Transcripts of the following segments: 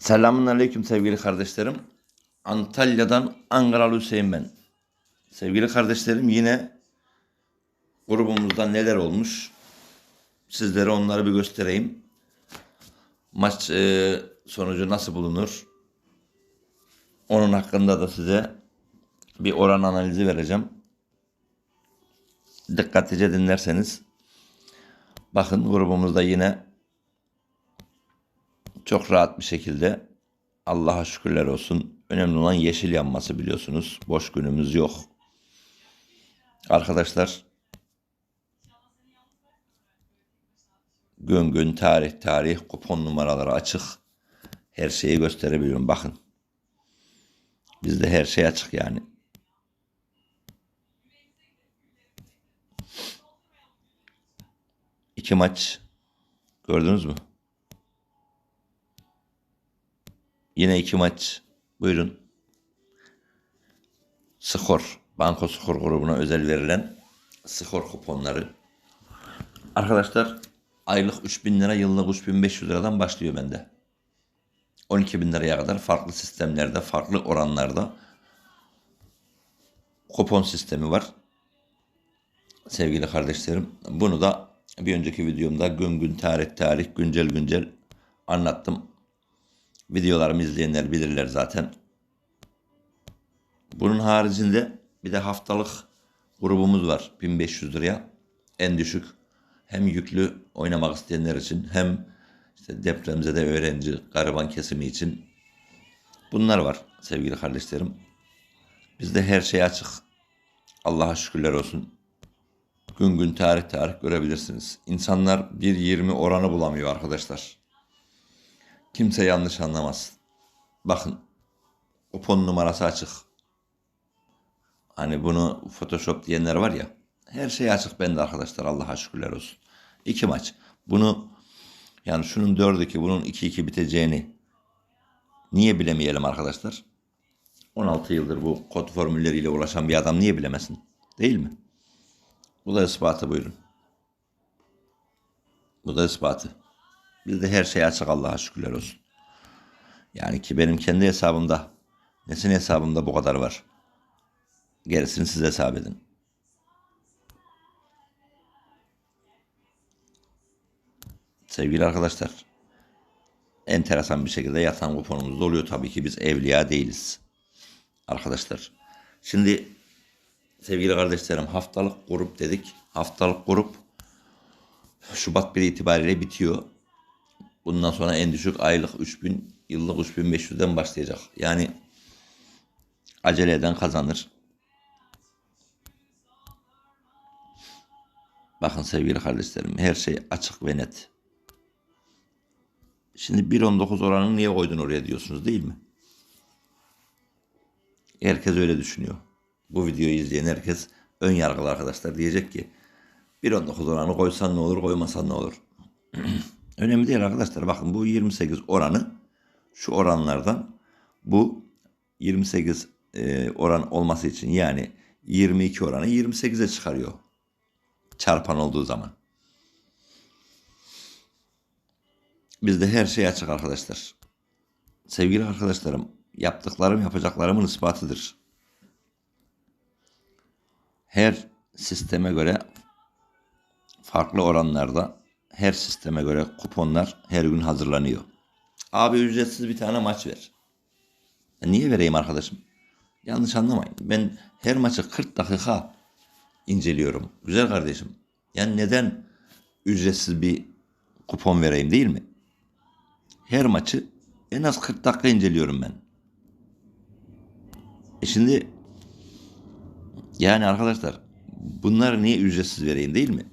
Selamun Aleyküm sevgili kardeşlerim. Antalya'dan Ankaralı Hüseyin ben. Sevgili kardeşlerim yine grubumuzda neler olmuş sizlere onları bir göstereyim. Maç e, sonucu nasıl bulunur? Onun hakkında da size bir oran analizi vereceğim. Dikkatlice dinlerseniz bakın grubumuzda yine çok rahat bir şekilde Allah'a şükürler olsun. Önemli olan yeşil yanması biliyorsunuz. Boş günümüz yok. Arkadaşlar gün gün tarih tarih kupon numaraları açık. Her şeyi gösterebiliyorum. Bakın. Bizde her şey açık yani. İki maç gördünüz mü? Yine iki maç. Buyurun. Skor. Banko Skor grubuna özel verilen skor kuponları. Arkadaşlar aylık 3000 lira, yıllık 3500 liradan başlıyor bende. 12 bin liraya kadar farklı sistemlerde, farklı oranlarda kupon sistemi var. Sevgili kardeşlerim, bunu da bir önceki videomda gün gün tarih tarih güncel güncel anlattım. Videolarımı izleyenler bilirler zaten. Bunun haricinde bir de haftalık grubumuz var 1500 liraya. En düşük hem yüklü oynamak isteyenler için hem işte depremzede öğrenci, gariban kesimi için bunlar var sevgili kardeşlerim. Bizde her şey açık. Allah'a şükürler olsun. Gün gün tarih tarih görebilirsiniz. İnsanlar 1.20 oranı bulamıyor arkadaşlar. Kimse yanlış anlamaz. Bakın kupon numarası açık. Hani bunu Photoshop diyenler var ya. Her şey açık bende arkadaşlar Allah'a şükürler olsun. İki maç. Bunu yani şunun 4-2 bunun 2-2 biteceğini niye bilemeyelim arkadaşlar? 16 yıldır bu kod formülleriyle uğraşan bir adam niye bilemesin? Değil mi? Bu da ispatı buyurun. Bu da ispatı. Bizde her şey açık Allah'a şükürler olsun. Yani ki benim kendi hesabımda, nesin hesabımda bu kadar var. Gerisini siz hesap edin. Sevgili arkadaşlar, enteresan bir şekilde yatan kuponumuz da oluyor. Tabii ki biz evliya değiliz. Arkadaşlar, şimdi sevgili kardeşlerim haftalık grup dedik. Haftalık grup Şubat 1 itibariyle bitiyor. Bundan sonra en düşük aylık 3000, yıllık 3500'den başlayacak. Yani acele eden kazanır. Bakın sevgili kardeşlerim her şey açık ve net. Şimdi 1.19 oranını niye koydun oraya diyorsunuz değil mi? Herkes öyle düşünüyor. Bu videoyu izleyen herkes ön yargılı arkadaşlar diyecek ki 1.19 oranı koysan ne olur koymasan ne olur. Önemli değil arkadaşlar. Bakın bu 28 oranı şu oranlardan bu 28 e, oran olması için yani 22 oranı 28'e çıkarıyor. Çarpan olduğu zaman. Bizde her şey açık arkadaşlar. Sevgili arkadaşlarım, yaptıklarım yapacaklarımın ispatıdır. Her sisteme göre farklı oranlarda her sisteme göre kuponlar her gün hazırlanıyor. Abi ücretsiz bir tane maç ver. E niye vereyim arkadaşım? Yanlış anlamayın. Ben her maçı 40 dakika inceliyorum. Güzel kardeşim. Yani neden ücretsiz bir kupon vereyim değil mi? Her maçı en az 40 dakika inceliyorum ben. E şimdi yani arkadaşlar bunları niye ücretsiz vereyim değil mi?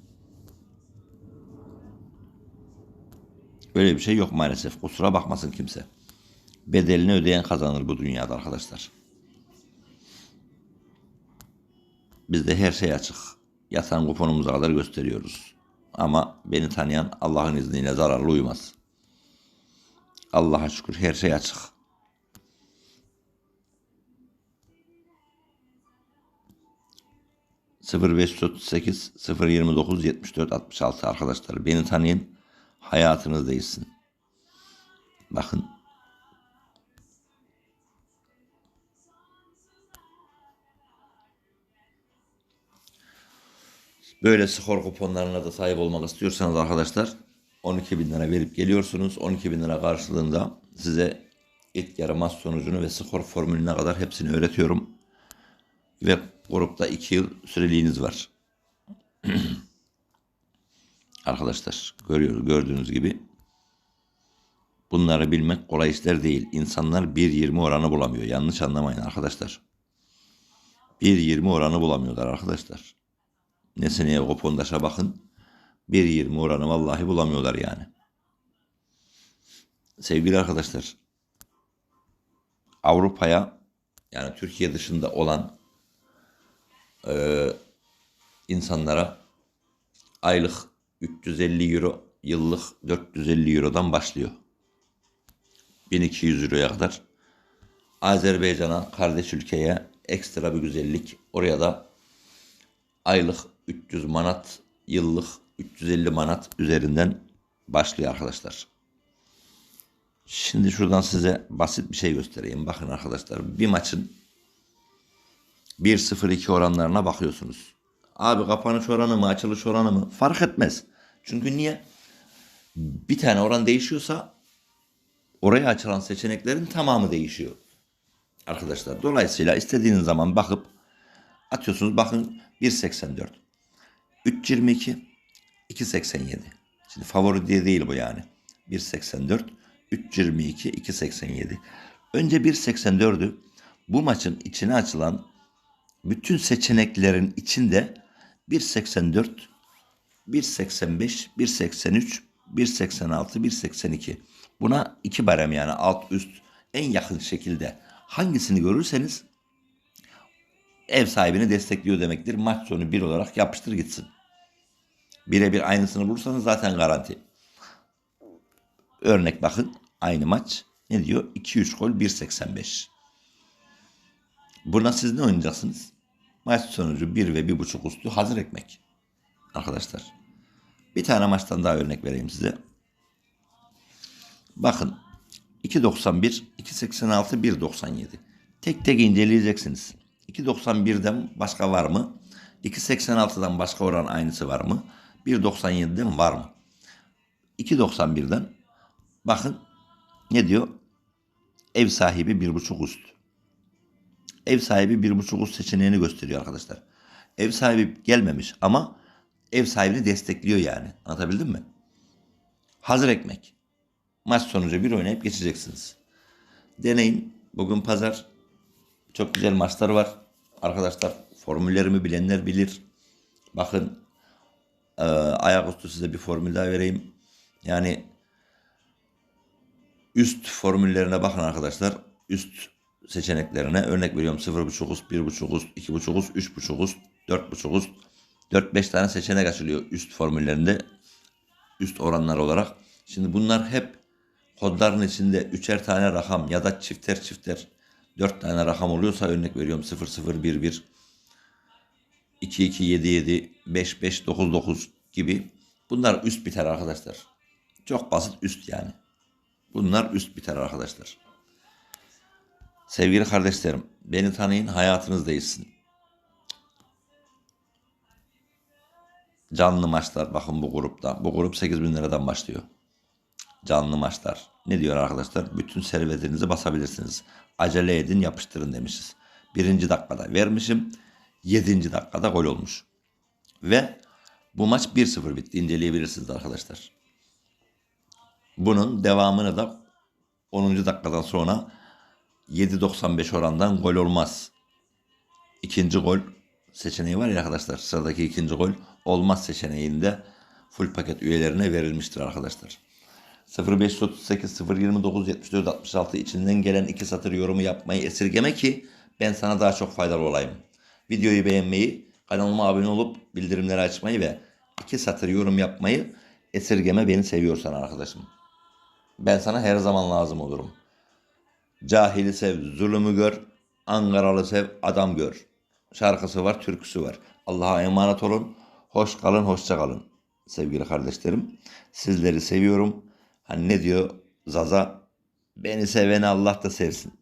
Böyle bir şey yok maalesef. Kusura bakmasın kimse. Bedelini ödeyen kazanır bu dünyada arkadaşlar. Bizde her şey açık. Yatan kuponumuza kadar gösteriyoruz. Ama beni tanıyan Allah'ın izniyle zararlı uymaz. Allah'a şükür her şey açık. Sıfır beş otuz sekiz sıfır yirmi dokuz yetmiş dört altmış altı arkadaşlar beni tanıyın hayatınız değilsin. Bakın Böyle skor kuponlarına da sahip olmak istiyorsanız arkadaşlar 12 bin lira verip geliyorsunuz. 12 bin lira karşılığında size ilk yarı maç sonucunu ve skor formülüne kadar hepsini öğretiyorum. Ve grupta 2 yıl süreliğiniz var. arkadaşlar görüyoruz gördüğünüz gibi bunları bilmek kolay işler değil. İnsanlar 1.20 oranı bulamıyor. Yanlış anlamayın arkadaşlar. 1.20 oranı bulamıyorlar arkadaşlar. Ne seneye kupondaşa bakın. 1.20 oranı vallahi bulamıyorlar yani. Sevgili arkadaşlar. Avrupa'ya yani Türkiye dışında olan e, insanlara aylık 350 euro, yıllık 450 eurodan başlıyor. 1200 euroya kadar. Azerbaycan'a, kardeş ülkeye ekstra bir güzellik. Oraya da aylık 300 manat, yıllık 350 manat üzerinden başlıyor arkadaşlar. Şimdi şuradan size basit bir şey göstereyim. Bakın arkadaşlar bir maçın 1-0-2 oranlarına bakıyorsunuz. Abi kapanış oranı mı açılış oranı mı fark etmez. Çünkü niye? Bir tane oran değişiyorsa oraya açılan seçeneklerin tamamı değişiyor. Arkadaşlar dolayısıyla istediğiniz zaman bakıp atıyorsunuz bakın 1.84 3.22 2.87 Şimdi favori diye değil bu yani. 1.84 3.22 2.87 Önce 1.84'ü bu maçın içine açılan bütün seçeneklerin içinde 1.84 1.85 1.83 1.86 1.82 Buna iki barem yani alt üst en yakın şekilde hangisini görürseniz ev sahibini destekliyor demektir. Maç sonu bir olarak yapıştır gitsin. Birebir aynısını bulursanız zaten garanti. Örnek bakın aynı maç ne diyor? 2-3 gol 1.85. Buna siz ne oynayacaksınız? Maç sonucu 1 ve 1.5 üstü hazır ekmek. Arkadaşlar. Bir tane maçtan daha örnek vereyim size. Bakın 2.91, 2.86, 1.97. Tek tek inceleyeceksiniz. 2.91'den başka var mı? 2.86'dan başka oran aynısı var mı? 1.97'den var mı? 2.91'den bakın ne diyor? Ev sahibi 1.5 üst. Ev sahibi 1.5 üst seçeneğini gösteriyor arkadaşlar. Ev sahibi gelmemiş ama ev sahibini destekliyor yani. Anlatabildim mi? Hazır ekmek. Maç sonucu bir oynayıp geçeceksiniz. Deneyin. Bugün pazar. Çok güzel maçlar var. Arkadaşlar formüllerimi bilenler bilir. Bakın e, ayaküstü size bir formül daha vereyim. Yani üst formüllerine bakın arkadaşlar. Üst seçeneklerine örnek veriyorum 0.5 üst, 1.5 üst, 2.5 üst, 3.5 üst, 4.5 üst. 4-5 tane seçenek açılıyor üst formüllerinde. Üst oranlar olarak. Şimdi bunlar hep kodların içinde üçer tane rakam ya da çifter çifter dört tane rakam oluyorsa örnek veriyorum 0 0 1 1 2 2 7 7 5 5 9 9 gibi bunlar üst biter arkadaşlar. Çok basit üst yani. Bunlar üst biter arkadaşlar. Sevgili kardeşlerim, beni tanıyın, hayatınız değilsin. Canlı maçlar bakın bu grupta. Bu grup 8 bin liradan başlıyor canlı maçlar. Ne diyor arkadaşlar? Bütün servetinizi basabilirsiniz. Acele edin yapıştırın demişiz. Birinci dakikada vermişim. Yedinci dakikada gol olmuş. Ve bu maç 1-0 bitti. İnceleyebilirsiniz arkadaşlar. Bunun devamını da 10. dakikadan sonra 7.95 orandan gol olmaz. İkinci gol seçeneği var ya arkadaşlar. Sıradaki ikinci gol olmaz seçeneğinde full paket üyelerine verilmiştir arkadaşlar. 0538 029 74 66 içinden gelen iki satır yorumu yapmayı esirgeme ki ben sana daha çok faydalı olayım. Videoyu beğenmeyi, kanalıma abone olup bildirimleri açmayı ve iki satır yorum yapmayı esirgeme beni seviyorsan arkadaşım. Ben sana her zaman lazım olurum. Cahili sev, zulümü gör, Ankaralı sev, adam gör. Şarkısı var, türküsü var. Allah'a emanet olun. Hoş kalın, hoşça kalın. Sevgili kardeşlerim, sizleri seviyorum. Hani ne diyor Zaza? Beni seveni Allah da sevsin.